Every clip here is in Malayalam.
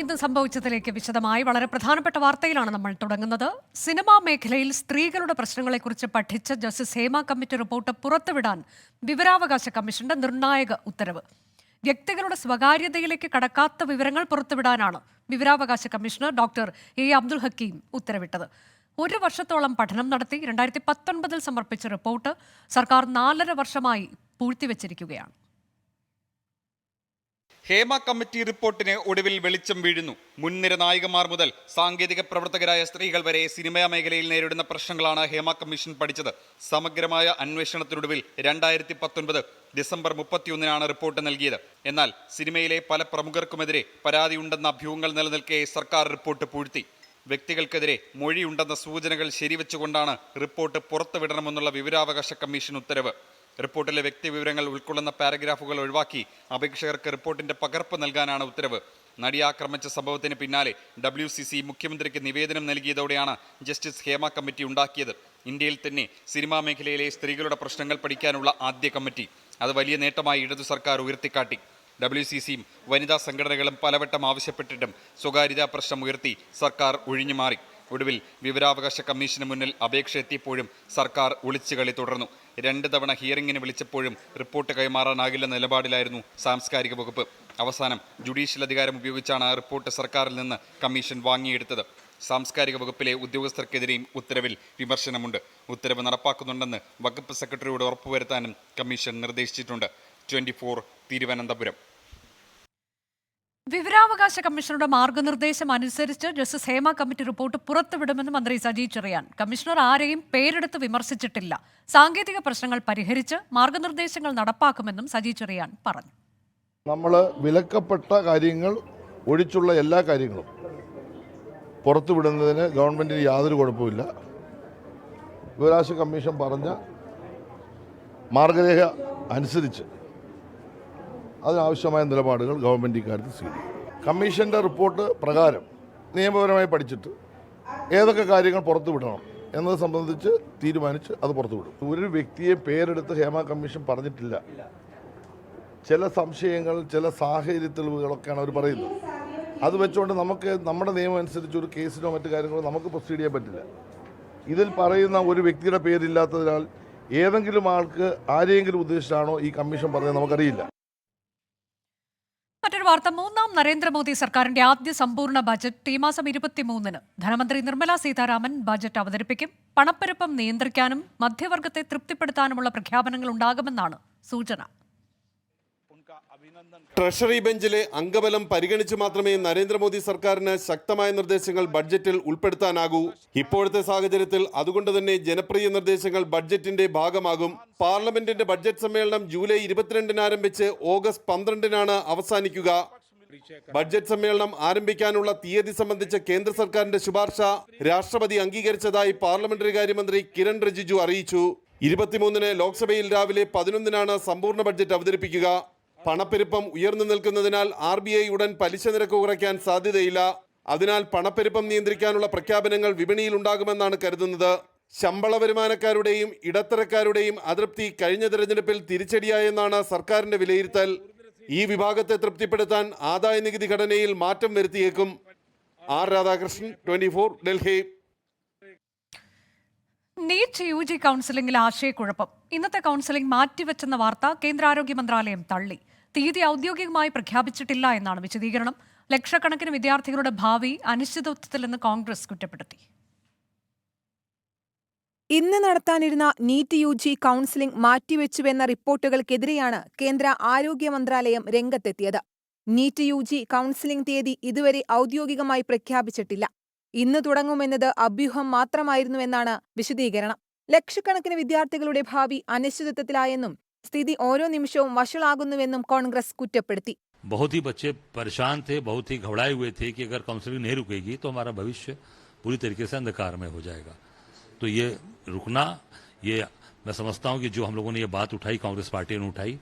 ഇന്ന് സംഭവിച്ചതിലേക്ക് വിശദമായി വളരെ പ്രധാനപ്പെട്ട വാർത്തയിലാണ് നമ്മൾ തുടങ്ങുന്നത്. സിനിമാ മേഖലയിൽ സ്ത്രീകളുടെ പ്രശ്നങ്ങളെക്കുറിച്ച് പഠിച്ച ജസ്റ്റിസ് ഹേമ കമ്മിറ്റി റിപ്പോർട്ട് പുറത്തുവിടാൻ വിവരാവകാശ കമ്മീഷന്റെ നിർണായക ഉത്തരവ്. വ്യക്തികളുടെ സ്വകാര്യതയിലേക്ക് കടക്കാത്ത വിവരങ്ങൾ പുറത്തുവിടാനാണ് വിവരാവകാശ commissioner doctor A Abdul Hakeem ഉത്തരവിട്ടത്. ഒരു വർഷത്തോളം പഠനം നടത്തി രണ്ടായിരത്തി പത്തൊൻപതിൽ സമർപ്പിച്ച റിപ്പോർട്ട് സർക്കാർ നാലര വർഷമായി പൂഴ്ത്തിവെച്ചിരിക്കുകയാണ്. ഹേമ കമ്മിറ്റി റിപ്പോർട്ടിന് ഒടുവിൽ വെളിച്ചം വീഴുന്നു. മുൻനിര നായികമാർ മുതൽ സാങ്കേതിക പ്രവർത്തകരായ സ്ത്രീകൾ വരെ സിനിമാ മേഖലയിൽ നേരിടുന്ന പ്രശ്നങ്ങളാണ് ഹേമ കമ്മീഷൻ പഠിച്ചത്. സമഗ്രമായ അന്വേഷണത്തിനൊടുവിൽ രണ്ടായിരത്തി പത്തൊൻപത് ഡിസംബർ മുപ്പത്തിയൊന്നിനാണ് റിപ്പോർട്ട് നൽകിയത്. എന്നാൽ സിനിമയിലെ പല പ്രമുഖർക്കുമെതിരെ പരാതിയുണ്ടെന്ന അഭ്യൂഹങ്ങൾ നിലനിൽക്കെ സർക്കാർ റിപ്പോർട്ട് പൂഴ്ത്തി. വ്യക്തികൾക്കെതിരെ മൊഴിയുണ്ടെന്ന സൂചനകൾ ശരിവെച്ചുകൊണ്ടാണ് റിപ്പോർട്ട് പുറത്തുവിടണമെന്നുള്ള വിവരാവകാശ കമ്മീഷൻ ഉത്തരവ്. റിപ്പോർട്ടിലെ വ്യക്തി വിവരങ്ങൾ ഉൾക്കൊള്ളുന്ന പാരഗ്രാഫുകൾ ഒഴിവാക്കി അപേക്ഷകർക്ക് റിപ്പോർട്ടിന്റെ പകർപ്പ് നൽകാനാണ് ഉത്തരവ്. നടി ആക്രമിച്ച സംഭവത്തിന് പിന്നാലെ ഡബ്ല്യു സി സി മുഖ്യമന്ത്രിക്ക് നിവേദനം നൽകിയതോടെയാണ് ജസ്റ്റിസ് ഹേമ കമ്മിറ്റി ഉണ്ടാക്കിയത്. ഇന്ത്യയിൽ തന്നെ സിനിമാ മേഖലയിലെ സ്ത്രീകളുടെ പ്രശ്നങ്ങൾ പഠിക്കാനുള്ള ആദ്യ കമ്മിറ്റി. അത് വലിയ നേട്ടമായി ഇടതു സർക്കാർ ഉയർത്തിക്കാട്ടി. ഡബ്ല്യു സി സിയും വനിതാ സംഘടനകളും പലവട്ടം ആവശ്യപ്പെട്ടിട്ടും സ്വകാര്യതാ പ്രശ്നം ഉയർത്തി സർക്കാർ ഒഴിഞ്ഞു മാറി ഒടുവിൽ വിവരാവകാശ കമ്മീഷന് മുന്നിൽ അപേക്ഷ എത്തിയപ്പോഴും സർക്കാർ ഒളിച്ചുകളി തുടർന്നു. രണ്ട് തവണ ഹിയറിംഗിന് വിളിച്ചപ്പോഴും റിപ്പോർട്ട് കൈമാറാനാകില്ലെന്ന നിലപാടിലായിരുന്നു സാംസ്കാരിക വകുപ്പ്. അവസാനം ജുഡീഷ്യൽ അധികാരം ഉപയോഗിച്ചാണ് റിപ്പോർട്ട് സർക്കാരിൽ നിന്ന് കമ്മീഷൻ വാങ്ങിയെടുത്തത്. സാംസ്കാരിക വകുപ്പിലെ ഉദ്യോഗസ്ഥർക്കെതിരെയും ഉത്തരവിൽ വിമർശനമുണ്ട്. ഉത്തരവ് നടപ്പാക്കുന്നുണ്ടെന്ന് വകുപ്പ് സെക്രട്ടറിയോട് ഉറപ്പുവരുത്താനും കമ്മീഷൻ നിർദ്ദേശിച്ചിട്ടുണ്ട്. ട്വന്റി തിരുവനന്തപുരം. വിവരാവകാശ കമ്മീഷണറുടെ മാർഗനിർദ്ദേശം അനുസരിച്ച് ജസ്റ്റിസ് ഹേമ കമ്മിറ്റി റിപ്പോർട്ട് പുറത്തുവിടുമെന്ന് മന്ത്രി സജി ചെറിയാൻ. കമ്മീഷണർ ആരെയും പേരെടുത്ത് വിമർശിച്ചിട്ടില്ല. സാങ്കേതിക പ്രശ്നങ്ങൾ പരിഹരിച്ച് മാർഗനിർദ്ദേശങ്ങൾ നടപ്പാക്കുമെന്നും സജി ചെറിയാൻ പറഞ്ഞു. നമ്മൾ വിലക്കപ്പെട്ട കാര്യങ്ങൾ ഒഴിച്ചുള്ള എല്ലാ കാര്യങ്ങളും പുറത്തുവിടുന്നതിന് ഗവൺമെന്റിന് യാതൊരു കുഴപ്പമില്ല വിവരാവകാശ കമ്മീഷൻ പറഞ്ഞ മാർഗരേഖ അനുസരിച്ച് അതിനാവശ്യമായ നിലപാടുകൾ ഗവൺമെന്റ് ഇക്കാര്യത്തിൽ സ്വീകരിക്കും. കമ്മീഷന്റെ റിപ്പോർട്ട് പ്രകാരം നിയമപരമായി പഠിച്ചിട്ട് ഏതൊക്കെ കാര്യങ്ങൾ പുറത്തുവിടണം എന്നത് സംബന്ധിച്ച് തീരുമാനിച്ച് അത് പുറത്തുവിടും. ഒരു വ്യക്തിയെ പേരെടുത്ത് ഹേമ കമ്മീഷൻ പറഞ്ഞിട്ടില്ല. ചില സംശയങ്ങൾ ചില സാഹചര്യ തെളിവുകളൊക്കെയാണ് അവർ പറയുന്നത്. അത് വെച്ചുകൊണ്ട് നമുക്ക് നമ്മുടെ നിയമം അനുസരിച്ച് ഒരു കേസിനോ മറ്റു കാര്യങ്ങളോ നമുക്ക് പ്രൊസീഡ് ചെയ്യാൻ പറ്റില്ല. ഇതിൽ പറയുന്ന ഒരു വ്യക്തിയുടെ പേരില്ലാത്തതിനാൽ ഏതെങ്കിലും ആൾക്ക് ആരെയെങ്കിലും ഉദ്ദേശിച്ചാണോ ഈ കമ്മീഷൻ പറഞ്ഞത് നമുക്കറിയില്ല. മറ്റൊരു വാർത്ത. മൂന്നാം നരേന്ദ്രമോദി സർക്കാരിന്റെ ആദ്യ സമ്പൂർണ ബജറ്റ് ഈ മാസം ഇരുപത്തിമൂന്നിന്. ധനമന്ത്രി നിർമ്മല സീതാരാമൻ ബജറ്റ് അവതരിപ്പിക്കും. പണപ്പെരുപ്പം നിയന്ത്രിക്കാനും മധ്യവർഗത്തെ തൃപ്തിപ്പെടുത്താനുമുള്ള പ്രഖ്യാപനങ്ങൾ ഉണ്ടാകുമെന്നാണ് സൂചന. ട്രഷറി ബെഞ്ചിലെ അംഗബലം പരിഗണിച്ച് മാത്രമേ നരേന്ദ്രമോദി സർക്കാരിന് ശക്തമായ നിർദ്ദേശങ്ങൾ ബഡ്ജറ്റിൽ ഉൾപ്പെടുത്താനാകൂ. ഇപ്പോഴത്തെ സാഹചര്യത്തിൽ അതുകൊണ്ട് തന്നെ ജനപ്രിയ നിർദ്ദേശങ്ങൾ ബഡ്ജറ്റിന്റെ ഭാഗമാകും. പാർലമെന്റിന്റെ ബഡ്ജറ്റ് സമ്മേളനം ജൂലൈ ഇരുപത്തിരണ്ടിന് ആരംഭിച്ച് ഓഗസ്റ്റ് പന്ത്രണ്ടിനാണ് അവസാനിക്കുക. ബഡ്ജറ്റ് സമ്മേളനം ആരംഭിക്കാനുള്ള തീയതി സംബന്ധിച്ച കേന്ദ്ര സർക്കാരിന്റെ ശുപാർശ രാഷ്ട്രപതി അംഗീകരിച്ചതായി പാർലമെന്ററി കാര്യമന്ത്രി കിരൺ റിജിജു അറിയിച്ചു. ഇരുപത്തിമൂന്നിന് ലോക്സഭയിൽ രാവിലെ പതിനൊന്നിനാണ് സമ്പൂർണ ബഡ്ജറ്റ് അവതരിപ്പിക്കുക. പണപ്പെരുപ്പം ഉയർന്നു നിൽക്കുന്നതിനാൽ ആർ ബി ഐ ഉടൻ പലിശ നിരക്ക് കുറയ്ക്കാൻ സാധ്യതയില്ല. അതിനാൽ പണപ്പെരുപ്പം നിയന്ത്രിക്കാനുള്ള പ്രഖ്യാപനങ്ങൾ വിപണിയിൽ ഉണ്ടാകുമെന്നാണ് കരുതുന്നത്. ശമ്പള വരുമാനക്കാരുടെയും ഇടത്തരക്കാരുടെയും അതൃപ്തി കഴിഞ്ഞ തെരഞ്ഞെടുപ്പിൽ തിരിച്ചടിയായെന്നാണ് സർക്കാരിന്റെ വിലയിരുത്തൽ. ഈ വിഭാഗത്തെ തൃപ്തിപ്പെടുത്താൻ ആദായ നികുതി ഘടനയിൽ മാറ്റം വരുത്തിയേക്കും. R Radhakrishnan twenty four Delhi. NEET U G കൗൺസിലിംഗിൽ ആശയക്കുഴപ്പം. ഇന്നത്തെ കൗൺസിലിംഗ് മാറ്റിവെച്ചെന്ന വാർത്ത കേന്ദ്ര ആരോഗ്യ മന്ത്രാലയം തള്ളി. തീയതി ഔദ്യോഗികമായി പ്രഖ്യാപിച്ചിട്ടില്ല എന്നാണ് വിശദീകരണം. ലക്ഷക്കണക്കിന് വിദ്യാർത്ഥികളുടെ ഭാവി അനിശ്ചിതത്വത്തിലെന്ന് കോൺഗ്രസ് കുറ്റപ്പെടുത്തി. ഇന്ന് നടത്താനിരുന്ന നീറ്റ് യു ജി കൗൺസിലിംഗ് മാറ്റിവെച്ചുവെന്ന റിപ്പോർട്ടുകൾക്കെതിരെയാണ് കേന്ദ്ര ആരോഗ്യ മന്ത്രാലയം രംഗത്തെത്തിയത്. നീറ്റ് യു ജി കൗൺസിലിംഗ് തീയതി ഇതുവരെ ഔദ്യോഗികമായി പ്രഖ്യാപിച്ചിട്ടില്ല. ഇന്ന് തുടങ്ങുമെന്നത് അഭ്യൂഹം മാത്രമായിരുന്നുവെന്നാണ് വിശദീകരണം. ലക്ഷക്കണക്കിന് വിദ്യാർത്ഥികളുടെ ഭാവി അനിശ്ചിതത്വത്തിലായെന്നും സ്ഥിതി ഓരോ നിമിഷവും വഷളാകുന്നുവെന്നും കോൺഗ്രസ് കുറ്റപ്പെടുത്തി बहुत ही बच्चे परेशान थे बहुत ही घबराए हुए थे कि अगर काउंसलिंग नहीं रुकेगी तो हमारा भविष्य पूरी तरीके से अंधकार में हो जाएगा तो ये रुकना ये मैं समझता हूं कि जो हम लोगों ने ये बात उठाई कांग्रेस पार्टी ने उठाई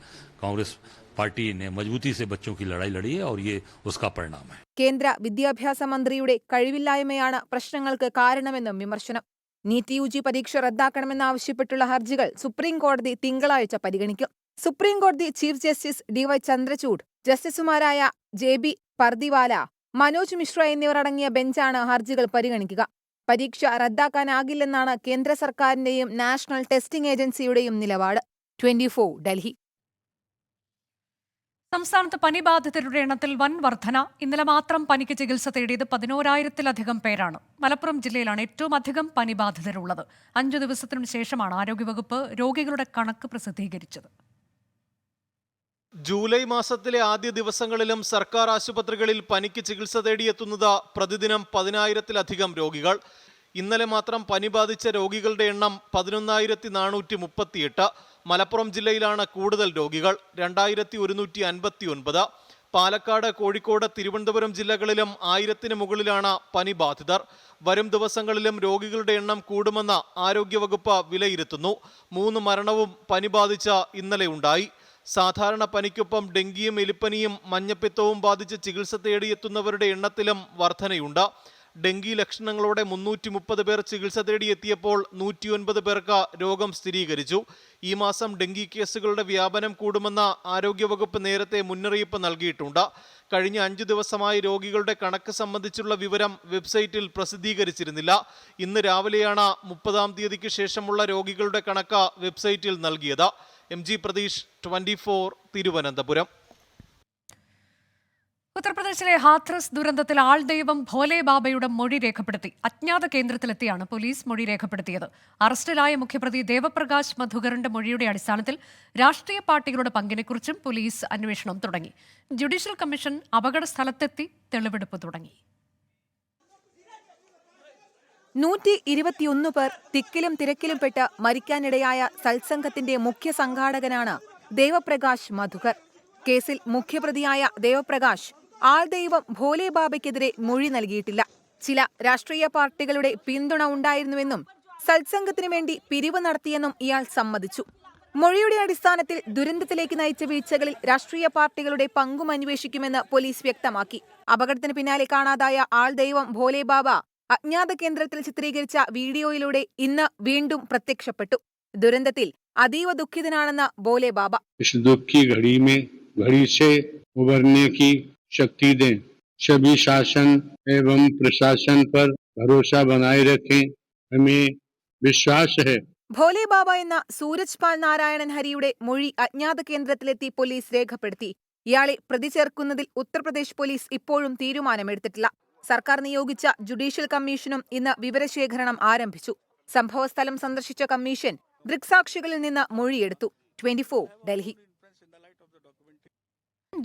कांग्रेस पार्टी ने मजबूती से बच्चों की लड़ाई लड़ी है और ये उसका परिणाम है കേന്ദ്ര വിദ്യാഭ്യാസ മന്ത്രിയുടെ കഴിവില്ലായ്മയാണ് പ്രശ്നങ്ങൾക്ക് കാരണമെന്നും വിമർശനം നീറ്റ് യു ജി പരീക്ഷ റദ്ദാക്കണമെന്നാവശ്യപ്പെട്ടുള്ള ഹർജികൾ സുപ്രീം കോടതി തിങ്കളാഴ്ച പരിഗണിക്കും. സുപ്രീം കോടതി chief justice D Y Chandrachud ജസ്റ്റിസുമാരായ ജെ ബി പർദിവാല മനോജ് മിശ്ര എന്നിവർ അടങ്ങിയ ബെഞ്ചാണ് ഹർജികൾ പരിഗണിക്കുക. പരീക്ഷ റദ്ദാക്കാനാകില്ലെന്നാണ് കേന്ദ്ര സർക്കാരിന്റെയും നാഷണൽ ടെസ്റ്റിംഗ് ഏജൻസിയുടെയും നിലപാട്. ട്വന്റി ഡൽഹി. സംസ്ഥാനത്ത് പനിബാധിതരുടെ എണ്ണത്തിൽ വൻ വർധന. ഇന്നലെ മാത്രം പനിക്ക് ചികിത്സ തേടിയത് പതിനോരായിരത്തിലധികം പേരാണ്. മലപ്പുറം ജില്ലയിലാണ് ഏറ്റവും അധികം പനിബാധിതരുള്ളത്. അഞ്ചു ദിവസത്തിനു ശേഷമാണ് ആരോഗ്യവകുപ്പ് രോഗികളുടെ കണക്ക് പ്രസിദ്ധീകരിച്ചത്. ജൂലൈ മാസത്തിലെ ആദ്യ ദിവസങ്ങളിലും സർക്കാർ ആശുപത്രികളിൽ പനിക്ക് ചികിത്സ തേടിയെത്തുന്നത് പ്രതിദിനം പതിനായിരത്തിലധികം രോഗികൾ. ഇന്നലെ മാത്രം പനി ബാധിച്ച രോഗികളുടെ എണ്ണം പതിനൊന്നായിരത്തി നാനൂറ്റി മുപ്പത്തിയെട്ട്. മലപ്പുറം ജില്ലയിലാണ് കൂടുതൽ രോഗികൾ. രണ്ടായിരത്തി ഒരുന്നൂറ്റി അൻപത്തി ഒൻപത് പാലക്കാട് കോഴിക്കോട് തിരുവനന്തപുരം ജില്ലകളിലും ആയിരത്തിന് മുകളിലാണ് പനി ബാധിതർ. വരും ദിവസങ്ങളിലും രോഗികളുടെ എണ്ണം കൂടുമെന്ന് ആരോഗ്യവകുപ്പ് വിലയിരുത്തുന്നു. മൂന്ന് മരണവും പനി ബാധിച്ച ഇന്നലെ ഉണ്ടായി. സാധാരണ പനിക്കൊപ്പം ഡെങ്കിയും എലിപ്പനിയും മഞ്ഞപ്പിത്തവും ബാധിച്ച് ചികിത്സ തേടിയെത്തുന്നവരുടെ എണ്ണത്തിലും വർധനയുണ്ട്. ഡെങ്കി ലക്ഷണങ്ങളോടെ മുന്നൂറ്റി മുപ്പത് പേർ ചികിത്സ തേടിയെത്തിയപ്പോൾ നൂറ്റിയൊൻപത് പേർക്ക് രോഗം സ്ഥിരീകരിച്ചു. ഈ മാസം ഡെങ്കി കേസുകളുടെ വ്യാപനം കൂടുമെന്ന ആരോഗ്യവകുപ്പ് നേരത്തെ മുന്നറിയിപ്പ് നൽകിയിട്ടുണ്ട്. കഴിഞ്ഞ അഞ്ചു ദിവസമായി രോഗികളുടെ കണക്ക് സംബന്ധിച്ചുള്ള വിവരം വെബ്സൈറ്റിൽ പ്രസിദ്ധീകരിച്ചിരുന്നില്ല. ഇന്ന് രാവിലെയാണ് മുപ്പതാം തീയതിക്ക് ശേഷമുള്ള രോഗികളുടെ കണക്ക് വെബ്സൈറ്റിൽ നൽകിയത്. M G Pratheesh twenty Thiruvananthapuram. ഉത്തർപ്രദേശിലെ ഹാത്രസ് ദുരന്തത്തിൽ ആൾദൈവം ഭോലെ ബാബയുടെ മൊഴി രേഖപ്പെടുത്തി. അജ്ഞാത കേന്ദ്രത്തിലെത്തിയാണ് പോലീസ് മൊഴി രേഖപ്പെടുത്തിയത്. അറസ്റ്റിലായ മുഖ്യപ്രതി ദേവപ്രകാശ് മധുകറിന്റെ മൊഴിയുടെ അടിസ്ഥാനത്തിൽ രാഷ്ട്രീയ പാർട്ടികളുടെ പങ്കിനെക്കുറിച്ചും പോലീസ് അന്വേഷണം തുടങ്ങി. ജുഡീഷ്യൽ കമ്മീഷൻ അപകട സ്ഥലത്തെത്തി തെളിവെടുപ്പ് തുടങ്ങി. നൂറ്റി ഇരുപത്തിയൊന്ന് പേർ തിക്കിലും തിരക്കിലും പെട്ട് മരിക്കാനിടയായ സത്സംഗത്തിന്റെ മുഖ്യ സംഘാടകനാണ് ദേവപ്രകാശ് മധുകർ. കേസിൽ മുഖ്യപ്രതിയായ ദേവപ്രകാശ് ആൾദൈവം ഭോലെ ബാബയ്ക്കെതിരെ മൊഴി നൽകിയിട്ടില്ല. ചില രാഷ്ട്രീയ പാർട്ടികളുടെ പിന്തുണ ഉണ്ടായിരുന്നുവെന്നും സത്സംഗത്തിനു വേണ്ടി പിരിവ് നടത്തിയെന്നും ഇയാൾ സമ്മതിച്ചു. മൊഴിയുടെ അടിസ്ഥാനത്തിൽ ദുരന്തത്തിലേക്ക് നയിച്ച വീഴ്ചകളിൽ രാഷ്ട്രീയ പാർട്ടികളുടെ പങ്കും അന്വേഷിക്കുമെന്ന് പോലീസ് വ്യക്തമാക്കി. അപകടത്തിന് പിന്നാലെ കാണാതായ ആൾദൈവം ഭോലെ ബാബ അജ്ഞാത കേന്ദ്രത്തിൽ ചിത്രീകരിച്ച വീഡിയോയിലൂടെ ഇന്ന് വീണ്ടും പ്രത്യക്ഷപ്പെട്ടു. ദുരന്തത്തിൽ അതീവ ദുഃഖിതനാണെന്ന് ഭോലെ ബാബ इस दुख की घड़ी में घड़ी से उबरने की शक्ति दें सभी शासन एवं प्रशासन पर भरोसा बनाए रखें हमें विश्वास है ഭോലെ ബാബ എന്ന സൂരജ് പാൽ നാരായണൻ ഹരിയുടെ മൊഴി അജ്ഞാത കേന്ദ്രത്തിലെത്തി പോലീസ് രേഖപ്പെടുത്തി ഇയാളെ പ്രതി ചേർക്കുന്നതിൽ ഉത്തർപ്രദേശ് പോലീസ് ഇപ്പോഴും തീരുമാനമെടുത്തിട്ടില്ല സർക്കാർ നിയോഗിച്ച ജുഡീഷ്യൽ കമ്മീഷനും ഇന്ന് വിവരശേഖരണം ആരംഭിച്ചു സംഭവസ്ഥലം സന്ദർശിച്ച കമ്മീഷൻ ദൃക്സാക്ഷികളിൽ നിന്ന് മൊഴിയെടുത്തു ട്വന്റി ഡൽഹി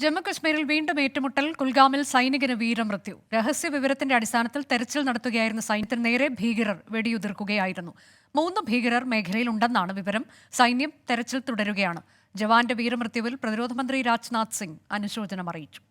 ജമ്മുകശ്മീരിൽ വീണ്ടും ഏറ്റുമുട്ടൽ. കുൽഗാമിൽ സൈനികന് വീരമൃത്യു. രഹസ്യ വിവരത്തിന്റെ അടിസ്ഥാനത്തിൽ തെരച്ചിൽ നടത്തുകയായിരുന്ന സൈന്യത്തിന് നേരെ ഭീകരർ വെടിയുതിർക്കുകയായിരുന്നു. മൂന്ന് ഭീകരർ മേഖലയിലുണ്ടെന്നാണ് വിവരം. സൈന്യം തെരച്ചിൽ തുടരുകയാണ്. ജവാന്റെ വീരമൃത്യുവിൽ പ്രതിരോധ മന്ത്രി രാജ്നാഥ് സിംഗ് അനുശോചനം അറിയിച്ചു.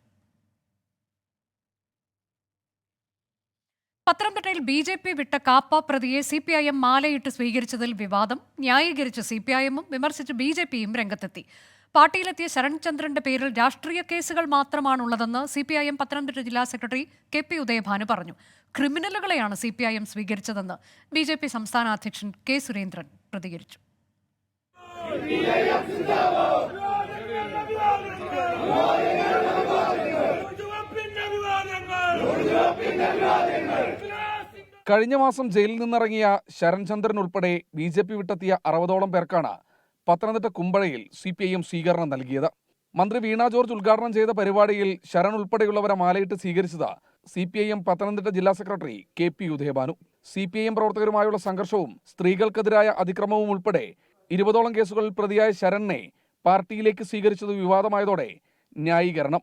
പത്തനംതിട്ടയിൽ ബി ജെ പി വിട്ട കാപ്പ പ്രതിയെ സി പി ഐ എം മാലയിട്ട് സ്വീകരിച്ചതിൽ വിവാദം. ന്യായീകരിച്ച് സി പി ഐ എമ്മും വിമർശിച്ച് ബി ജെ പിയും രംഗത്തെത്തി. പാർട്ടിയിലെത്തിയ ശരൺചന്ദ്രന്റെ പേരിൽ രാഷ്ട്രീയ കേസുകൾ മാത്രമാണുള്ളതെന്ന് C P I M Pathanamthitta ജില്ലാ സെക്രട്ടറി കെ പി ഉദയഭാനു പറഞ്ഞു. ക്രിമിനലുകളെയാണ് സി പി ഐ എം സ്വീകരിച്ചതെന്ന് ബി ജെ പി സംസ്ഥാന അധ്യക്ഷൻ കെ സുരേന്ദ്രൻ പ്രതികരിച്ചു. കഴിഞ്ഞ മാസം ജയിലിൽ നിന്നിറങ്ങിയ ശരൺചന്ദ്രൻ ഉൾപ്പെടെ ബി ജെ പി വിട്ടെത്തിയ അറുപതോളം പേർക്കാണ് പത്തനംതിട്ട കുമ്പഴയിൽ സി പി ഐ എം സ്വീകരണം നൽകിയത്. മന്ത്രി വീണ ജോർജ് ഉദ്ഘാടനം ചെയ്ത പരിപാടിയിൽ ശരൺ ഉൾപ്പെടെയുള്ളവരെ മാലയിട്ട് സ്വീകരിച്ചത് C P I M Pathanamthitta ജില്ലാ secretary K P Udayabhanu. C P I M പ്രവർത്തകരുമായുള്ള സംഘർഷവും സ്ത്രീകൾക്കെതിരായ അതിക്രമവും ഉൾപ്പെടെ ഇരുപതോളം കേസുകളിൽ പ്രതിയായ ശരണിനെ പാർട്ടിയിലേക്ക് സ്വീകരിച്ചത് വിവാദമായതോടെ ന്യായീകരണം.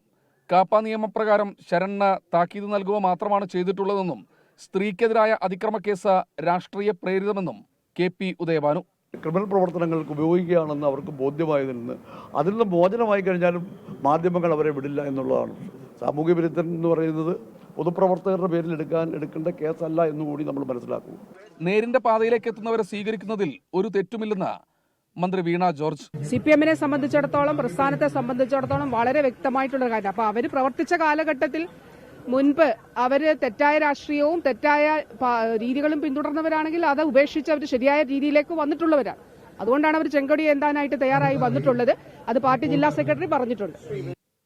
കാപ്പ നിയമപ്രകാരം ശരണിന് താക്കീത് നൽകുക മാത്രമാണ് ചെയ്തിട്ടുള്ളതെന്നും സ്ത്രീക്കെതിരായ അതിക്രമ കേസ് രാഷ്ട്രീയ പ്രേരിതമെന്നും കെ പി ഉദയഭാനു. ക്രിമിനൽ പ്രവർത്തനങ്ങൾക്ക് ഉപയോഗിക്കുകയാണെന്ന് അവർക്ക് ബോധ്യമായതിൽ നിന്ന് അതിൽ നിന്ന് മോചനമായി കഴിഞ്ഞാലും മാധ്യമങ്ങൾ അവരെ വിടില്ല എന്നുള്ളതാണ്. സാമൂഹ്യ വിരുദ്ധൻ എന്ന് പറയുന്നത് പൊതുപ്രവർത്തകരുടെ പേരിൽ എടുക്കാൻ എടുക്കേണ്ട കേസല്ല എന്നുകൂടി നമ്മൾ മനസ്സിലാക്കും. നേരിന്റെ പാതയിലേക്ക് എത്തുന്നവരെ സ്വീകരിക്കുന്നതിൽ ഒരു തെറ്റുമില്ലെന്ന് മന്ത്രി വീണ ജോർജ്. സി പി എമ്മിനെ സംബന്ധിച്ചിടത്തോളം പ്രസ്ഥാനത്തെ സംബന്ധിച്ചിടത്തോളം വളരെ വ്യക്തമായിട്ടുള്ള കാര്യം. അപ്പൊ അവർ പ്രവർത്തിച്ച കാലഘട്ടത്തിൽ മുൻപ് അവർ തെറ്റായ രാഷ്ട്രീയവും തെറ്റായ രീതികളും പിന്തുടർന്നവരാണെങ്കിൽ അത് ഉപേക്ഷിച്ച് അവർ ശരിയായ രീതിയിലേക്ക് വന്നിട്ടുള്ളവരാണ് അതുകൊണ്ടാണ് അവർ ചെങ്കൊടി എന്താനായിട്ട് തയ്യാറായി വന്നിട്ടുള്ളത്. അത് പാർട്ടി ജില്ലാ സെക്രട്ടറി പറഞ്ഞിട്ടുണ്ട്.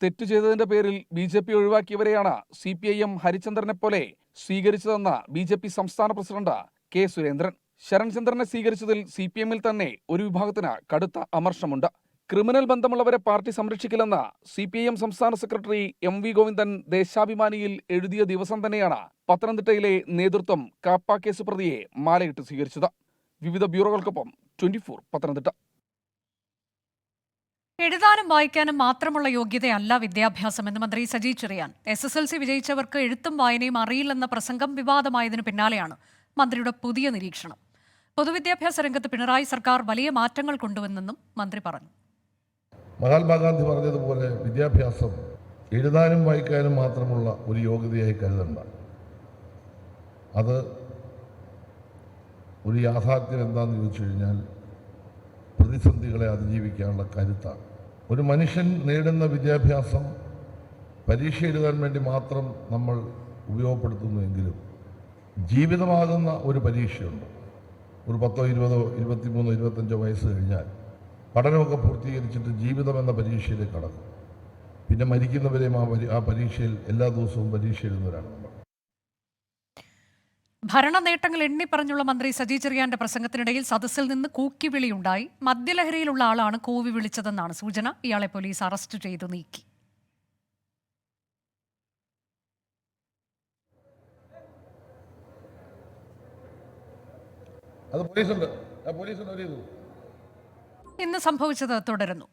തെറ്റു ചെയ്തതിന്റെ പേരിൽ ബി ജെ പി ഒഴിവാക്കിയവരെയാണ് സി പി ഐ എം ഹരിചന്ദ്രനെ പോലെ സ്വീകരിച്ചതെന്ന് ബി ജെ പി സംസ്ഥാന പ്രസിഡന്റ് കെ സുരേന്ദ്രൻ. ശരൺചന്ദ്രനെ സ്വീകരിച്ചതിൽ സി പി എമ്മിൽ തന്നെ ഒരു വിഭാഗത്തിന് കടുത്ത അമർഷമുണ്ട്. ക്രിമിനൽ ബന്ധമുള്ളവരെ പാർട്ടി സംരക്ഷിക്കില്ലെന്ന് സി പി ഐ എം സംസ്ഥാന സെക്രട്ടറി എം വി ഗോവിന്ദൻ ദേശാഭിമാനിയിൽ എഴുതിയ ദിവസം തന്നെയാണ് പത്തനംതിട്ടയിലെ നേതൃത്വം കാപ്പ കേസ് പ്രതിയെ മാലയിട്ട് സ്വീകരിച്ചത്. വിവിധ ബ്യൂറോകൾക്കൊപ്പം ട്വന്റി ഫോർ പത്തനംതിട്ട. എഴുതാനും വായിക്കാനും മാത്രമുള്ള യോഗ്യതയല്ല വിദ്യാഭ്യാസം എന്ന് മന്ത്രി Saji Cheriyan. S S L C വിജയിച്ചവർക്ക് എഴുത്തും വായനയും അറിയില്ലെന്ന പ്രസംഗം വിവാദമായതിനു പിന്നാലെയാണ് മന്ത്രിയുടെ പുതിയ നിരീക്ഷണം. പൊതുവിദ്യാഭ്യാസ രംഗത്ത് പിണറായി സർക്കാർ വലിയ മാറ്റങ്ങൾ കൊണ്ടുവന്നെന്നും മന്ത്രി പറഞ്ഞു. മഹാത്മാഗാന്ധി പറഞ്ഞതുപോലെ വിദ്യാഭ്യാസം എഴുതാനും വായിക്കാനും മാത്രമുള്ള ഒരു യോഗ്യതയായി കരുതണ്ട. അത് ഒരു യാഥാർത്ഥ്യം എന്താണെന്ന് ചോദിച്ചു കഴിഞ്ഞാൽ പ്രതിസന്ധികളെ അതിജീവിക്കാനുള്ള കരുത്താണ്. ഒരു മനുഷ്യൻ നേടുന്ന വിദ്യാഭ്യാസം പരീക്ഷ എഴുതാൻ വേണ്ടി മാത്രം നമ്മൾ ഉപയോഗപ്പെടുത്തുന്നുവെങ്കിലും ജീവിതമാകുന്ന ഒരു പരീക്ഷയുണ്ട്. ഒരു പത്തോ ഇരുപതോ ഇരുപത്തിമൂന്നോ ഇരുപത്തഞ്ചോ വയസ്സ് കഴിഞ്ഞാൽ പഠനമൊക്കെ പൂർത്തീകരിച്ചിട്ട് ജീവിതം എന്ന പരീക്ഷയിലേക്ക് കടക്കും പിന്നെ മരിക്കുന്നവരെയും ആ പരി- ആ പരീക്ഷയിൽ എല്ലാ ദിവസവും പരീക്ഷ എഴുതുന്നവരാണ് നമ്മൾ. ഭരണ നേട്ടങ്ങൾ എണ്ണി പറഞ്ഞുള്ള മന്ത്രി സജി ചെറിയാന്റെ പ്രസംഗത്തിനിടയിൽ സദസ്സിൽ നിന്ന് കൂക്കിവിളിയുണ്ടായി. മദ്യലഹരിയിലുള്ള ആളാണ് കൂവി വിളിച്ചതെന്നാണ് സൂചന. ഇയാളെ പോലീസ് അറസ്റ്റ് ചെയ്തു നീക്കി. അത് പോലീസുണ്ട്. ചെയ്തു. ഇന്ന് സംഭവിച്ചത് തുടരുന്നു.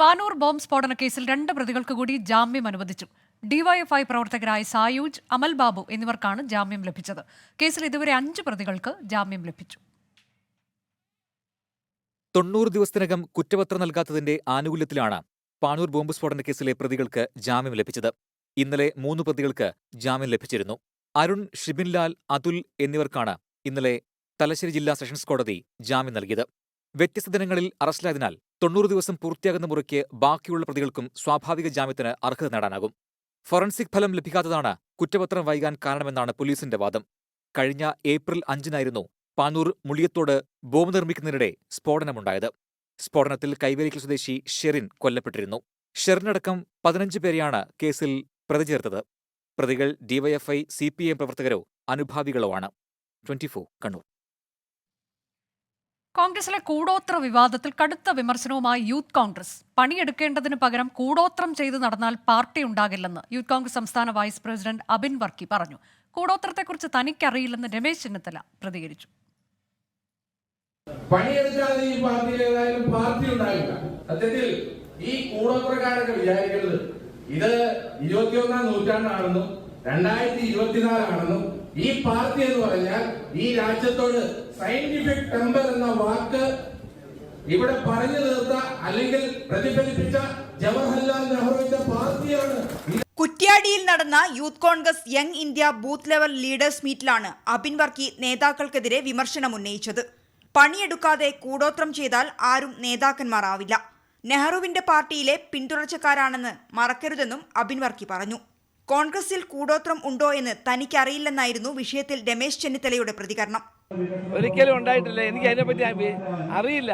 പാനൂർ ബോംബ് സ്ഫോടന കേസിൽ രണ്ട് പ്രതികൾക്ക് കൂടി ജാമ്യം അനുവദിച്ചു. ഡിവൈഎഫ്ഐ പ്രവർത്തകരായ സായൂജ് അമൽ ബാബു എന്നിവർക്കാണ് ജാമ്യം ലഭിച്ചത്. കേസിൽ ഇതുവരെ അഞ്ച് പ്രതികൾക്ക് ജാമ്യം ലഭിച്ചു. തൊണ്ണൂറ് ദിവസത്തിനകം കുറ്റപത്രം നൽകാത്തതിന്റെ ആനുകൂല്യത്തിലാണ് പാനൂർ ബോംബ് സ്ഫോടന കേസിലെ പ്രതികൾക്ക് ജാമ്യം ലഭിച്ചത്. ഇന്നലെ മൂന്ന് പ്രതികൾക്ക് ജാമ്യം ലഭിച്ചിരുന്നു. അരുൺ ഷിബിൻലാൽ അതുൽ എന്നിവർക്കാണ് ഇന്നലെ തലശ്ശേരി ജില്ലാ സെഷൻസ് കോടതി ജാമ്യം നൽകിയത്. വ്യത്യസ്ത ദിനങ്ങളിൽ അറസ്റ്റിലായതിനാൽ തൊണ്ണൂറ് ദിവസം പൂർത്തിയാകുന്ന മുറയ്ക്ക് ബാക്കിയുള്ള പ്രതികൾക്കും സ്വാഭാവിക ജാമ്യത്തിന് അർഹത നേടാനാകും. ഫോറൻസിക് ഫലം ലഭിക്കാത്തതാണ് കുറ്റപത്രം വൈകാൻ കാരണമെന്നാണ് പോലീസിന്റെ വാദം. കഴിഞ്ഞ ഏപ്രിൽ അഞ്ചിനായിരുന്നു പാനൂർ മുളിയത്തോട് ബോംബ് നിർമ്മിക്കുന്നതിനിടെ സ്ഫോടനമുണ്ടായത്. സ്ഫോടനത്തിൽ കൈവേലിക്കൽ സ്വദേശി ഷെറിൻ കൊല്ലപ്പെട്ടിരുന്നു. ഷെറിനടക്കം പതിനഞ്ച് പേരെയാണ് കേസിൽ പ്രതി ചേർത്തത് പ്രതികൾ ഡിവൈഎഫ്ഐ സി പി എം പ്രവർത്തകരോ അനുഭാവികളോ ആണ്. Twenty four Kannur. കോൺഗ്രസിലെ കൂടോത്ര വിവാദത്തിൽ കടുത്ത വിമർശനവുമായി യൂത്ത് കോൺഗ്രസ്. പണിയെടുക്കേണ്ടതിന് പകരം കൂടോത്രം ചെയ്ത് നടന്നാൽ പാർട്ടി ഉണ്ടാകില്ലെന്ന് യൂത്ത് കോൺഗ്രസ് സംസ്ഥാന വൈസ് പ്രസിഡന്റ് അബിൻ വർക്കി പറഞ്ഞു. കൂടോത്രത്തെക്കുറിച്ച് തനിക്കറിയില്ലെന്ന് രമേശ് ചെന്നിത്തല പ്രതികരിച്ചു. പണിയെടുക്കാതെ ഈ പാർട്ടിയിൽ ഏതായാലും പാർട്ടി ഉണ്ടാകില്ല. സത്യത്തിൽ ഈ കൂടോത്രക്കാരൊക്കെ വിചാരിക്കരുത് ഇത് ഇരുപത്തിയൊന്നാം നൂറ്റാണ്ടാണെന്നും രണ്ടായിരത്തി ഇരുപത്തിനാലാണെന്നും ഈ പാർട്ടി എന്ന് പറഞ്ഞാൽ ഈ രാജ്യത്തോട് സയന്റിഫിക് ടെമ്പർ എന്ന വാക്ക് ഇവിടെ പറഞ്ഞു തീർത്ത അല്ലെങ്കിൽ പ്രതിഫലിപ്പിച്ച ജവഹർലാൽ നെഹ്റുവിന്റെ പാർട്ടിയാണ്. കുറ്റ്യാടിയിൽ നടന്ന youth Congress young India booth level leaders മീറ്റിലാണ് Abin Varkey നേതാക്കൾക്കെതിരെ വിമർശനം ഉന്നയിച്ചത്. പണിയെടുക്കാതെ കൂടോത്രം ചെയ്താൽ ആരും നേതാക്കന്മാരാവില്ല. നെഹ്റുവിന്റെ പാർട്ടിയിലെ പിന്തുടർച്ചക്കാരാണെന്ന് മറക്കരുതെന്നും അബിൻ വർക്കി പറഞ്ഞു. കോൺഗ്രസിൽ കൂടോത്രം ഉണ്ടോ എന്ന് തനിക്കറിയില്ലെന്നായിരുന്നു വിഷയത്തിൽ രമേശ് ചെന്നിത്തലയുടെ പ്രതികരണം. ഒരിക്കലും ഉണ്ടായിട്ടില്ല. എനിക്ക് അതിനെപ്പറ്റി അറിയില്ല.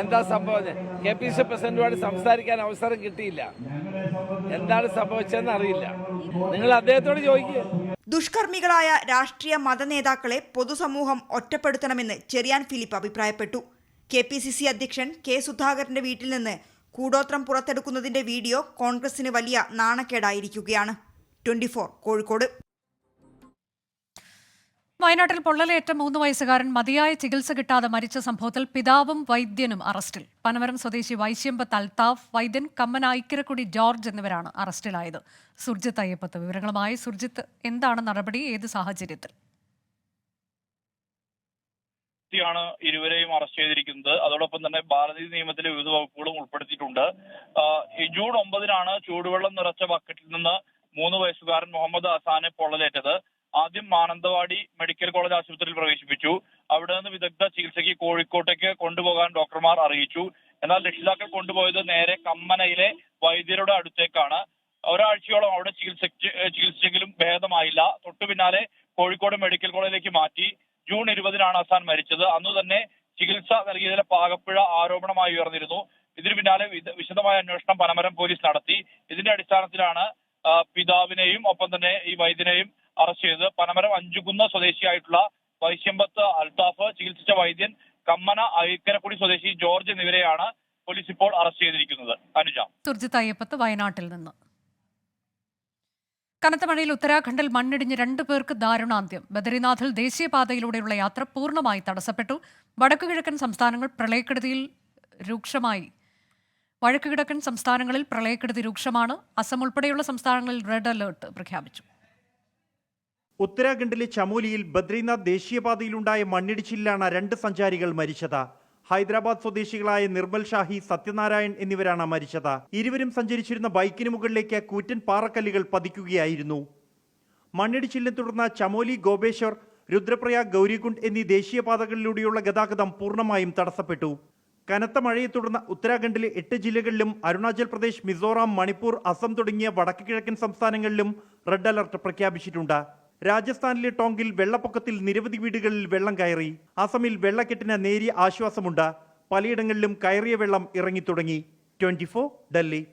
എന്താ സംഭവം കെ പി സി പ്രസിഡന്റുമായിട്ട് സംസാരിക്കാൻ അവസരം കിട്ടിയില്ല. എന്താണ് സംഭവിച്ചതെന്ന് അറിയില്ല. നിങ്ങൾ അദ്ദേഹത്തോട് ചോദിക്കുക ദുഷ്കർമ്മികളായ രാഷ്ട്രീയ മതനേതാക്കളെ പൊതുസമൂഹം ഒറ്റപ്പെടുത്തണമെന്ന് ചെറിയാൻ ഫിലിപ്പ് അഭിപ്രായപ്പെട്ടു. കെ പി സി സി അധ്യക്ഷൻ കെ സുധാകരന്റെ വീട്ടിൽ നിന്ന് കൂടോത്രം പുറത്തെടുക്കുന്നതിന്റെ വീഡിയോ കോൺഗ്രസിന് വലിയ നാണക്കേടായിരിക്കുകയാണ്. ട്വന്റി കോഴിക്കോട്. വയനാട്ടിൽ പൊള്ളലേറ്റ മൂന്ന് വയസ്സുകാരൻ മതിയായ ചികിത്സ കിട്ടാതെ മരിച്ച സംഭവത്തിൽ പിതാവും വൈദ്യനും അറസ്റ്റിൽ. പനമരം സ്വദേശി വൈശ്യമ്പത്ത് അൽത്താഫ് വൈദ്യൻ കമ്മൻ ഐക്കരക്കുടി ജോർജ് എന്നിവരാണ് അറസ്റ്റിലായത്. സുർജിത്ത് അയ്യപ്പത്ത് വിവരങ്ങളുമായി സുർജിത്ത് എന്താണ് നടപടി? ഏത് സാഹചര്യത്തിൽ? ാണ് ഇരുവരെയും അറസ്റ്റ് ചെയ്തിരിക്കുന്നത്. അതോടൊപ്പം തന്നെ ഭാരതീയ നിയമത്തിലെ വിവിധ വകുപ്പുകളും ഉൾപ്പെടുത്തിയിട്ടുണ്ട്. ജൂൺ ഒമ്പതിനാണ് ചൂടുവെള്ളം നിറച്ച ബക്കറ്റിൽ നിന്ന് മൂന്ന് വയസ്സുകാരൻ മുഹമ്മദ് അസാനെ പൊള്ളലേറ്റത്. ആദ്യം മാനന്തവാടി മെഡിക്കൽ കോളേജ് ആശുപത്രിയിൽ പ്രവേശിപ്പിച്ചു. അവിടെ നിന്ന് വിദഗ്ധ ചികിത്സയ്ക്ക് കോഴിക്കോട്ടേക്ക് കൊണ്ടുപോകാൻ ഡോക്ടർമാർ അറിയിച്ചു. എന്നാൽ രക്ഷിതാക്കൾ കൊണ്ടുപോയത് നേരെ കമ്മനയിലെ വൈദ്യരുടെ അടുത്തേക്കാണ്. ഒരാഴ്ചയോളം അവിടെ ചികിത്സ ചികിത്സിച്ചെങ്കിലും ഭേദമായില്ല. തൊട്ടു പിന്നാലെ കോഴിക്കോട് മെഡിക്കൽ കോളേജിലേക്ക് മാറ്റി. ജൂൺ ഇരുപതിനാണ് അസാൻ മരിച്ചത്. അന്ന് തന്നെ ചികിത്സ നൽകിയതിലെ പാകപ്പിഴ ആരോപണമായി ഉയർന്നിരുന്നു. ഇതിനു പിന്നാലെ വിശദമായ അന്വേഷണം പനമരം പോലീസ് നടത്തി. ഇതിന്റെ അടിസ്ഥാനത്തിലാണ് പിതാവിനെയും ഒപ്പം തന്നെ ഈ വൈദ്യനെയും അറസ്റ്റ് ചെയ്തത് പനമരം അഞ്ചുകുന്ന സ്വദേശിയായിട്ടുള്ള വൈശ്യമ്പത്ത് അൽതാഫ് ചികിത്സിച്ച വൈദ്യൻ കമ്മന ഐക്കരക്കുടി സ്വദേശി ജോർജ് എന്നിവരെയാണ് പോലീസ് ഇപ്പോൾ അറസ്റ്റ് ചെയ്തിരിക്കുന്നത്. അനുജ. അയ്യപ്പത്ത് വയനാട്ടിൽ നിന്ന്. കനത്ത മഴയിൽ ഉത്തരാഖണ്ഡിൽ മണ്ണിടിഞ്ഞ് രണ്ടു പേർക്ക് ദാരുണാന്ത്യം. ബദരിനാഥിൽ ദേശീയപാതയിലൂടെയുള്ള യാത്ര പൂർണമായി തടസ്സപ്പെട്ടു. വടക്കുകിഴക്കൻ സംസ്ഥാനങ്ങൾ പ്രളയക്കെടുതിയിൽ രൂക്ഷമായി. വടക്കുകിഴക്കൻ സംസ്ഥാനങ്ങളിൽ പ്രളയക്കെടുതി രൂക്ഷമാണ്. അസം ഉൾപ്പെടെയുള്ള സംസ്ഥാനങ്ങളിൽ റെഡ് അലേർട്ട് പ്രഖ്യാപിച്ചു. ഉത്തരാഖണ്ഡിലെ ചമോലിയിൽ ബദ്രീനാഥ് ദേശീയപാതയിലുണ്ടായ മണ്ണിടിച്ചിലാണ് രണ്ട് സഞ്ചാരികൾ മരിച്ചത്. ഹൈദരാബാദ് സ്വദേശികളായ നിർമ്മൽ ഷാഹി സത്യനാരായൺ എന്നിവരാണ് മരിച്ചത്. ഇരുവരും സഞ്ചരിച്ചിരുന്ന ബൈക്കിന് മുകളിലേക്ക് കൂറ്റൻ പാറക്കല്ലുകൾ പതിക്കുകയായിരുന്നു. മണ്ണിടിച്ചിലിനെ തുടർന്ന് ചമോലി ഗോപേശ്വർ രുദ്രപ്രയാഗ് ഗൗരികുണ്ട് എന്നീ ദേശീയപാതകളിലൂടെയുള്ള ഗതാഗതം പൂർണമായും തടസ്സപ്പെട്ടു. കനത്ത മഴയെ തുടർന്ന് ഉത്തരാഖണ്ഡിലെ എട്ട് ജില്ലകളിലും അരുണാചൽ പ്രദേശ് മിസോറാം മണിപ്പൂർ അസം തുടങ്ങിയ വടക്കു കിഴക്കൻ സംസ്ഥാനങ്ങളിലും റെഡ് അലർട്ട് പ്രഖ്യാപിച്ചിട്ടുണ്ട്. രാജസ്ഥാനിലെ ടോങ്കിൽ വെള്ളപ്പൊക്കത്തിൽ നിരവധി വീടുകളിൽ വെള്ളം കയറി. അസമിൽ വെള്ളക്കെട്ടിന് നേരിയ ആശ്വാസമുണ്ട്. പലയിടങ്ങളിലും കയറിയ വെള്ളം ഇറങ്ങിത്തുടങ്ങി ട്വന്റി ഡൽഹി.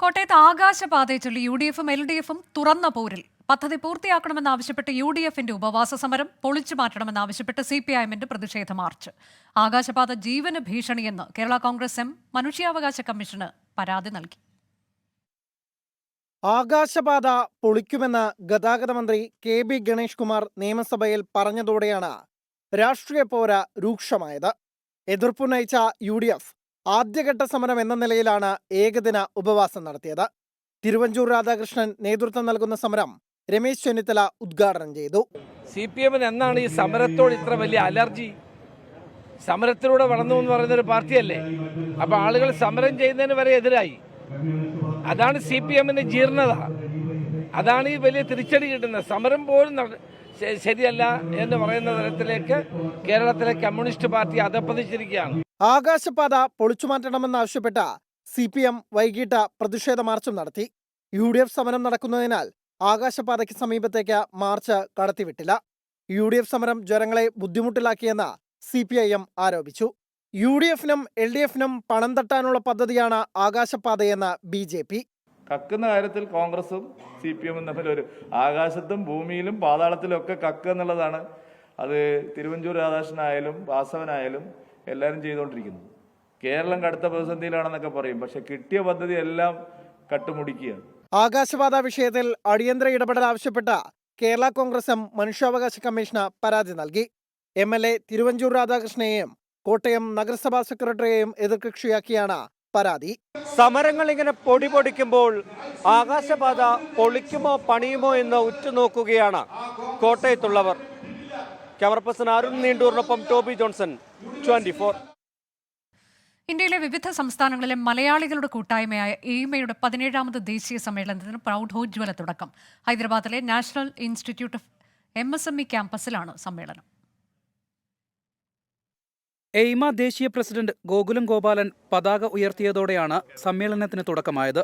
കോട്ടയത്ത് ആകാശപാതയെ ചൊല്ലി യു ഡി എഫും എൽ ഡി എഫും തുറന്ന പോരിൽ. പദ്ധതി പൂർത്തിയാക്കണമെന്നാവശ്യപ്പെട്ട് യു ഡി എഫിന്റെ ഉപവാസ സമരം പൊളിച്ചു മാറ്റണമെന്നാവശ്യപ്പെട്ട് സി പി ഐ എമ്മിന്റെ പ്രതിഷേധ മാർച്ച്. ആകാശപാത ജീവന് ഭീഷണിയെന്ന് കേരള കോൺഗ്രസ് എം. മനുഷ്യാവകാശ കമ്മീഷന് പരാതി നൽകി. ആകാശപാത പൊളിക്കുമെന്ന് ഗതാഗത മന്ത്രി കെ ബി ഗണേഷ് കുമാർ നിയമസഭയിൽ പറഞ്ഞതോടെയാണ് രാഷ്ട്രീയ പോര രൂക്ഷമായത്. എതിർപ്പുന്നയിച്ച യു ഡി എഫ് ആദ്യഘട്ട സമരം എന്ന നിലയിലാണ് ഏകദിന ഉപവാസം നടത്തിയത്. തിരുവഞ്ചൂർ രാധാകൃഷ്ണൻ നേതൃത്വം നൽകുന്ന സമരം രമേശ് ചെന്നിത്തല ഉദ്ഘാടനം ചെയ്തു. സി പി എമ്മിന് എന്നാണ് ഈ സമരത്തോട് ഇത്ര വലിയ അലർജി? സമരത്തിലൂടെ വളർന്നു എന്ന് പറയുന്ന ഒരു പാർട്ടിയല്ലേ? അപ്പൊ ആളുകൾ സമരം ചെയ്യുന്നതിന് വരെ എതിരായി. അതാണ് സി പി എമ്മിന്റെ ജീർണത. അതാണ് ഈ വലിയ തിരിച്ചടി കിട്ടുന്നത് സമരം പോലും ശരിയല്ല എന്ന് പറയുന്ന തരത്തിലേക്ക് കേരളത്തിലെ കമ്മ്യൂണിസ്റ്റ് പാർട്ടി അധപ്പതിച്ചിരിക്കുകയാണ് ആകാശപാത പൊളിച്ചു മാറ്റണമെന്നാവശ്യപ്പെട്ട സി പി എം വൈകിട്ട് പ്രതിഷേധ മാർച്ചും നടത്തി. യു ഡി എഫ് സമരം നടക്കുന്നതിനാൽ ആകാശപാതയ്ക്ക് സമീപത്തേക്ക് മാർച്ച് കടത്തിവിട്ടില്ല. യു ഡി എഫ് സമരം ജ്വരങ്ങളെ ബുദ്ധിമുട്ടിലാക്കിയെന്ന് സി പി ഐ എം ആരോപിച്ചു. യു ഡി എഫിനും എൽ ഡി എഫിനും പണം തട്ടാനുള്ള പദ്ധതിയാണ് ആകാശപാതയെന്ന് ബി ജെ പി. കക്കുന്ന കാര്യത്തിൽ കോൺഗ്രസും സി പി എമ്മും തമ്മിൽ ഒരു ആകാശത്തും ഭൂമിയിലും പാതാളത്തിലും ഒക്കെ കക്ക് എന്നുള്ളതാണ് അത് തിരുവഞ്ചൂർ രാധാകൃഷ്ണനായാലും വാസവനായാലും എല്ലാവരും ചെയ്തുകൊണ്ടിരിക്കുന്നത്. കേരളം കടുത്ത പ്രതിസന്ധിയിലാണെന്നൊക്കെ പറയും. പക്ഷെ കിട്ടിയ പദ്ധതി എല്ലാം കട്ടുമുടിക്കുകയാണ്. ആകാശപാത വിഷയത്തിൽ അടിയന്തര ഇടപെടൽ ആവശ്യപ്പെട്ട കേരള കോൺഗ്രസും മനുഷ്യാവകാശ കമ്മീഷന് പരാതി നൽകി. എം എൽ എ തിരുവഞ്ചൂർ രാധാകൃഷ്ണനെയും കോട്ടയം നഗരസഭാ സെക്രട്ടറിയെയും എതിർകക്ഷിയാക്കിയാണ് പരാതി. സമരങ്ങൾ ഇങ്ങനെ പൊടി പൊടിക്കുമ്പോൾ ആകാശപാത പൊളിക്കുമോ പണിയുമോ എന്ന് ഉറ്റുനോക്കുകയാണ് കോട്ടയത്തുള്ളവർ. ക്യാമറ പേഴ്സൺ അരുൺ നീണ്ടൂറിനൊപ്പം ടോബി ജോൺസൺ ട്വന്റി ഫോർ. ഇന്ത്യയിലെ വിവിധ സംസ്ഥാനങ്ങളിലെ മലയാളികളുടെ കൂട്ടായ്മയായ എയ്മയുടെ പതിനേഴാമത് ദേശീയ സമ്മേളനത്തിന് പ്രൗഢോജ്വല തുടക്കം. ഹൈദരാബാദിലെ national institute of M S M E ക്യാമ്പസിലാണ് സമ്മേളനം. എയ്മ ദേശീയ പ്രസിഡന്റ് ഗോകുലം ഗോപാലൻ പതാക ഉയർത്തിയതോടെയാണ് സമ്മേളനത്തിന് തുടക്കമായത്.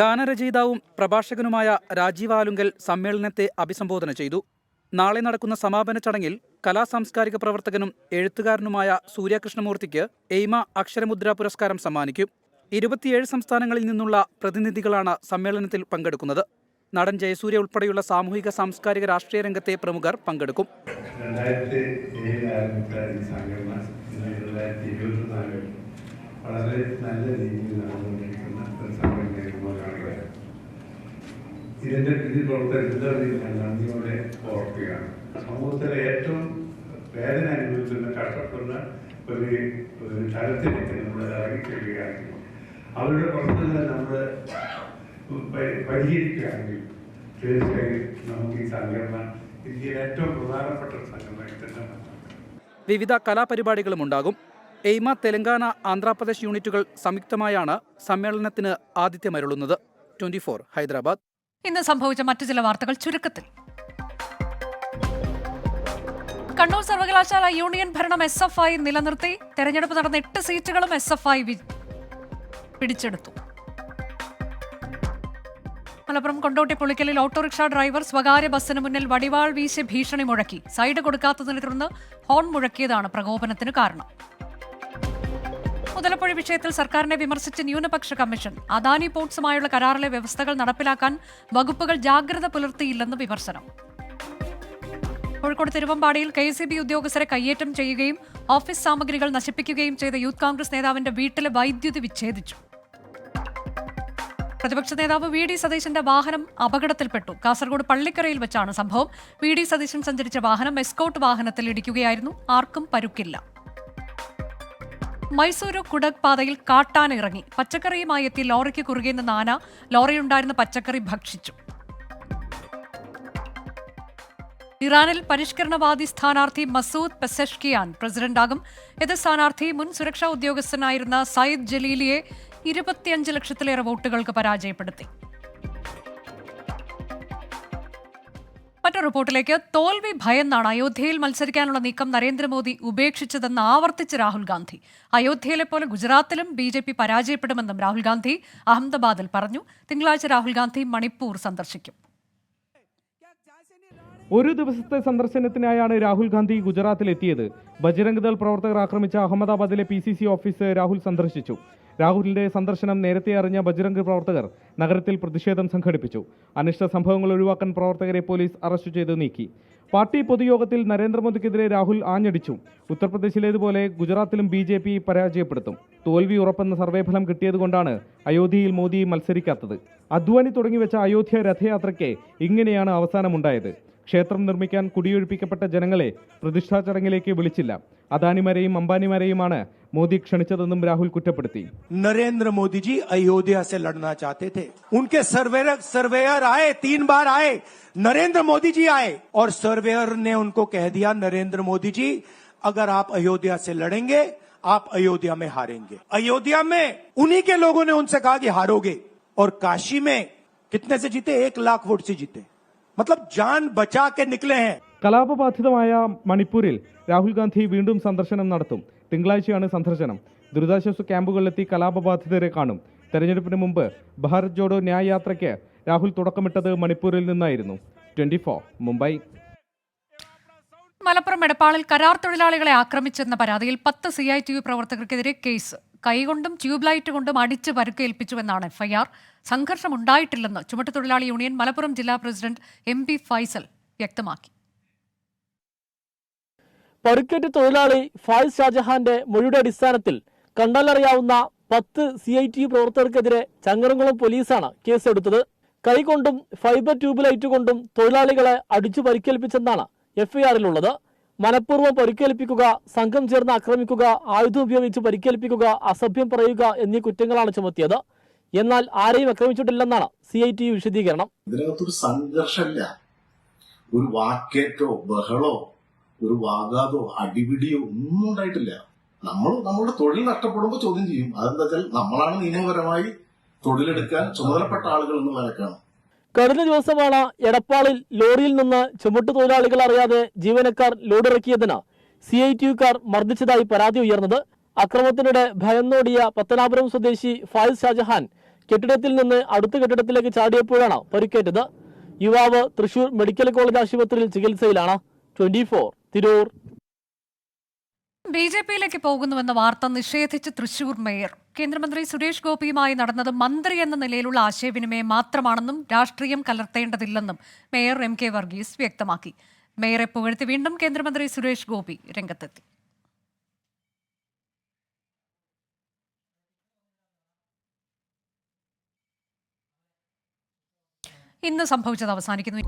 ഗാനരചയിതാവും പ്രഭാഷകനുമായ രാജീവ് ആലുങ്കൽ സമ്മേളനത്തെ അഭിസംബോധന ചെയ്തു. നാളെ നടക്കുന്ന സമാപന ചടങ്ങിൽ കലാ സാംസ്കാരിക പ്രവർത്തകനും എഴുത്തുകാരനുമായ സൂര്യകൃഷ്ണമൂർത്തിക്ക് എയ്മ അക്ഷരമുദ്ര പുരസ്കാരം സമ്മാനിക്കും. ഇരുപത്തിയേഴ് സംസ്ഥാനങ്ങളിൽ നിന്നുള്ള പ്രതിനിധികളാണ് സമ്മേളനത്തിൽ പങ്കെടുക്കുന്നത്. നടൻ ജയസൂര്യ ഉൾപ്പെടെയുള്ള സാമൂഹിക സാംസ്കാരിക രാഷ്ട്രീയ രംഗത്തെ പ്രമുഖർ പങ്കെടുക്കും. വളരെ നല്ല രീതിയിൽ നടന്നുകൊണ്ടിരിക്കുന്ന ഒരു സംഘടനയാണ് ഇതിൽ ഇതിന്റെ പിന്നിൽ പ്രവർത്തകർ ഞാൻ നന്ദിയോടെ ഓർക്കുകയാണ്. സമൂഹത്തിലെ ഏറ്റവും വേദന അനുഭവിക്കുന്ന കഷ്ടപ്പെടുന്ന ഒരു തരത്തിലേക്ക് നമ്മൾ ഇറങ്ങിച്ചെല്ലുകയാണെങ്കിൽ അവരുടെ പ്രശ്നങ്ങൾ നമ്മൾ പരിഹരിക്കുകയാണെങ്കിൽ തീർച്ചയായും നമുക്ക് ഈ സംഘടന ഇന്ത്യയിലെ ഏറ്റവും പ്രധാനപ്പെട്ട ഒരു സംഘടനയായി തന്നെ വിവിധ കലാപരിപാടികളും ഉണ്ടാകും. എയ്മ തെലങ്കാന ആന്ധ്രാപ്രദേശ് യൂണിറ്റുകൾ സംയുക്തമായാണ് സമ്മേളനത്തിന് ആതിഥ്യമരുളുന്നത്. Twenty four Hyderabad. ഇന്ന് സംഭവിച്ച മറ്റു ചില വാർത്തകൾ ചുരുക്കത്തിൽ. കണ്ണൂർ സർവകലാശാല യൂണിയൻ ഭരണം എസ് എഫ് ഐ നിലനിർത്തി. തെരഞ്ഞെടുപ്പ് നടന്ന എട്ട് സീറ്റുകളും എസ് എഫ് ഐ പിടിച്ചെടുത്തു. മലപ്പുറം കൊണ്ടോട്ടി പുളിക്കലിൽ ഓട്ടോറിക്ഷ ഡ്രൈവർ സ്വകാര്യ ബസ്സിന് മുന്നിൽ വടിവാൾ വീശി ഭീഷണി മുഴക്കി. സൈഡ് കൊടുക്കാത്തതിനെ തുടർന്ന് ഹോൺ മുഴക്കിയതാണ് പ്രകോപനത്തിന് കാരണം. മുതലപ്പുഴ വിഷയത്തിൽ സർക്കാരിനെ വിമർശിച്ച് ന്യൂനപക്ഷ കമ്മീഷൻ. അദാനി പോർട്സുമായുള്ള കരാറിലെ വ്യവസ്ഥകൾ നടപ്പിലാക്കാൻ വകുപ്പുകൾ ജാഗ്രത പുലർത്തിയില്ലെന്ന് വിമർശനം. കോഴിക്കോട് തിരുവമ്പാടിയിൽ കെ സി ബി ഉദ്യോഗസ്ഥരെ കയ്യേറ്റം ചെയ്യുകയും ഓഫീസ് സാമഗ്രികൾ നശിപ്പിക്കുകയും ചെയ്ത യൂത്ത് കോൺഗ്രസ് നേതാവിന്റെ വീട്ടിലെ വൈദ്യുതി വിച്ഛേദിച്ചു. പ്രതിപക്ഷ നേതാവ് വി ഡി സതീശന്റെ വാഹനം അപകടത്തിൽപ്പെട്ടു. കാസർഗോഡ് പള്ളിക്കരയിൽ വെച്ചാണ് സംഭവം. വി ഡി സതീശൻ സഞ്ചരിച്ച വാഹനം എസ്കോട്ട് വാഹനത്തിൽ ഇടിക്കുകയായിരുന്നു. ആർക്കും പരുക്കില്ല. മൈസൂരു കുടക് പാതയിൽ കാട്ടാനിറങ്ങി പച്ചക്കറിയുമായി എത്തി ലോറിക്ക് കുറുകെ നിന്ന് ആന ലോറിയുണ്ടായിരുന്ന പച്ചക്കറി ഭക്ഷിച്ചു. ഇറാനിൽ പരിഷ്കരണവാദി സ്ഥാനാർത്ഥി മസൂദ് പെസഷ്കിയാൻ പ്രസിഡന്റാകും. എതിർ സ്ഥാനാർത്ഥി മുൻ സുരക്ഷാ ഉദ്യോഗസ്ഥനായിരുന്ന സയ്യിദ് ജലീലിയെ ഇരുപത്തിയഞ്ച് ലക്ഷത്തിലേറെ വോട്ടുകൾക്ക് പരാജയപ്പെടുത്തി. മറ്റൊരു റിപ്പോർട്ടിലേക്ക് തോൽവി ഭയന്നാണ് അയോധ്യയിൽ മത്സരിക്കാനുള്ള നീക്കം നരേന്ദ്രമോദി ഉപേക്ഷിച്ചതെന്ന് ആവർത്തിച്ച് രാഹുൽ ഗാന്ധി. അയോധ്യയിലെ പോലെ ഗുജറാത്തിലും ബി ജെ പി പരാജയപ്പെടുമെന്നും രാഹുൽ ഗാന്ധി അഹമ്മദാബാദിൽ പറഞ്ഞു. തിങ്കളാഴ്ച രാഹുൽ ഗാന്ധി മണിപ്പൂർ സന്ദർശിക്കും. ഒരു ദിവസത്തെ സന്ദർശനത്തിനായാണ് രാഹുൽ ഗാന്ധി ഗുജറാത്തിലെത്തിയത്. ബജരംഗ് ദൾ പ്രവർത്തകർ ആക്രമിച്ച അഹമ്മദാബാദിലെ P C C office Rahul സന്ദർശിച്ചു. രാഹുലിന്റെ സന്ദർശനം നേരത്തെ അറിഞ്ഞ ബജ്രംഗ് പ്രവർത്തകർ നഗരത്തിൽ പ്രതിഷേധം സംഘടിപ്പിച്ചു. അനിഷ്ട സംഭവങ്ങൾ ഒഴിവാക്കാൻ പ്രവർത്തകരെ പോലീസ് അറസ്റ്റ് ചെയ്ത് നീക്കി. പാർട്ടി പൊതുയോഗത്തിൽ നരേന്ദ്രമോദിക്കെതിരെ രാഹുൽ ആഞ്ഞടിച്ചു. ഉത്തർപ്രദേശിലേതുപോലെ ഗുജറാത്തിലും ബി ജെ പി പരാജയപ്പെടുത്തും. തോൽവി ഉറപ്പെന്ന സർവേ ഫലം കിട്ടിയതുകൊണ്ടാണ് അയോധ്യയിൽ മോദി മത്സരിക്കാത്തത്. അദ്വാനി തുടങ്ങിവെച്ച അയോധ്യ രഥയാത്രയ്ക്ക് ഇങ്ങനെയാണ് അവസാനമുണ്ടായത്. ക്ഷേത്രം നിർമ്മിക്കാൻ കുടിയൊഴിപ്പിക്കപ്പെട്ട ജനങ്ങളെ പ്രതിഷ്ഠാ ചടങ്ങിലേക്ക് വിളിച്ചില്ല. അദാനിമാരെയും അംബാനിമാരെയുമാണ് മോദി ക്ഷണിച്ചതെന്നും രാഹുൽ കുറ്റപ്പെടുത്തി नरेंद्र मोदी जी अयोध्या से लड़ना चाहते थे उनके सर्वेयर सर्वेयर आए तीन बार आए नरेंद्र मोदी जी आए और सर्वेयर ने उनको कह दिया नरेंद्र मोदी जी अगर आप अयोध्या से लड़ेंगे आप अयोध्या में हारेंगे अयोध्या में उन्हीं के लोगों ने उनसे कहा कि हारोगे और काशी में कितने से जीते एक लाख वोट से जीते मतलब जान बचा के निकले हैं കലാപബാധിതമായ മണിപ്പൂരിൽ രാഹുൽ ഗാന്ധി വീണ്ടും സന്ദർശനം നടത്തും. തിങ്കളാഴ്ചയാണ് സന്ദർശനം. ദുരിതാശ്വാസ ക്യാമ്പുകളിലെത്തി കലാപബാധിതരെ കാണും. തെരഞ്ഞെടുപ്പിന് മുമ്പ് ഭാരത് ജോഡോ ന്യായ യാത്രയ്ക്ക് രാഹുൽ തുടക്കമിട്ടത് മണിപ്പൂരിൽ നിന്നായിരുന്നു. ട്വന്റി മുംബൈ. മലപ്പുറം എടപ്പാളിൽ കരാർ തൊഴിലാളികളെ ആക്രമിച്ചെന്ന പരാതിയിൽ പത്ത് സി ഐ ടി യു പ്രവർത്തകർക്കെതിരെ കേസ്. കൈകൊണ്ടും ട്യൂബ് ലൈറ്റ് കൊണ്ടും അടിച്ച് പരുക്കേൽപ്പിച്ചുവെന്നാണ് എഫ്ഐആർ. സംഘർഷമുണ്ടായിട്ടില്ലെന്ന് ചുമട്ടുതൊഴിലാളി യൂണിയൻ മലപ്പുറം ജില്ലാ പ്രസിഡന്റ് എം പി ഫൈസൽ വ്യക്തമാക്കി. പരുക്കേറ്റ തൊഴിലാളി ഫായിസ് ഷാജഹാന്റെ മൊഴിയുടെ അടിസ്ഥാനത്തിൽ കണ്ടാലറിയാവുന്ന പത്ത് സി ഐ ടി പ്രവർത്തകർക്കെതിരെ ചങ്ങരംകുളം പോലീസാണ് കേസെടുത്തത്. കൈകൊണ്ടും ഫൈബർ ട്യൂബ് ലൈറ്റ് കൊണ്ടും തൊഴിലാളികളെ അടിച്ചു പരിക്കേൽപ്പിച്ചെന്നാണ് എഫ്ഐആറിലുള്ളത് മനഃപൂർവം പരിക്കേൽപ്പിക്കുക സംഘം ചേർന്ന് ആക്രമിക്കുക ആയുധം ഉപയോഗിച്ച് പരിക്കേൽപ്പിക്കുക അസഭ്യം പറയുക എന്നീ കുറ്റങ്ങളാണ് ചുമത്തിയത്. എന്നാൽ ആരെയും ആക്രമിച്ചിട്ടില്ലെന്നാണ് സി ഐ ടി വിശദീകരണം. ഇതിനകത്തൊരു സംഘർഷമില്ല. ഒരു വാക്കേറ്റോ ബഹളോ ഒരു വാഗാതോ അടിപിടിയോ ഒന്നും ഉണ്ടായിട്ടില്ല. നമ്മൾ നമ്മുടെ തൊഴിൽ നഷ്ടപ്പെടുമ്പോൾ ചോദ്യം ചെയ്യും. അതെന്താ വെച്ചാൽ നമ്മളാണ് നിയമപരമായി തൊഴിലെടുക്കാൻ ചുമതലപ്പെട്ട ആളുകൾ എന്നുള്ള നിലക്കാണ് കഴിഞ്ഞ ദിവസമാണ് എടപ്പാളിൽ ലോറിയിൽ നിന്ന് ചുമട്ടു തൊഴിലാളികൾ അറിയാതെ ജീവനക്കാർ ലോഡിറക്കിയതിന് സി ഐ ടി യുക്കാർ മർദ്ദിച്ചതായി പരാതി ഉയർന്നത്. അക്രമത്തിനിടെ ഭയന്നോടിയ പത്തനാപുരം സ്വദേശി ഫായിസ് ഷാജഹാൻ കെട്ടിടത്തിൽ നിന്ന് അടുത്ത കെട്ടിടത്തിലേക്ക് ചാടിയപ്പോഴാണ് പരിക്കേറ്റത്. യുവാവ് തൃശൂർ മെഡിക്കൽ കോളേജ് ആശുപത്രിയിൽ ചികിത്സയിലാണ്. ട്വന്റി തിരൂർ. ബി ജെ പിയിലേക്ക് പോകുന്നുവെന്ന വാർത്ത നിഷേധിച്ച് തൃശൂർ മേയർ. കേന്ദ്രമന്ത്രി സുരേഷ് ഗോപിയുമായി നടന്നത് മന്ത്രി എന്ന നിലയിലുള്ള ആശയവിനിമയം മാത്രമാണെന്നും രാഷ്ട്രീയം കലർത്തേണ്ടതില്ലെന്നും മേയർ എം കെ വർഗീസ് വ്യക്തമാക്കി. മേയറെ പുകഴ്ത്തി വീണ്ടും കേന്ദ്രമന്ത്രി സുരേഷ് ഗോപി രംഗത്തെത്തി. ഇന്ന് സംഭവിച്ചത് അവസാനിക്കുന്നു.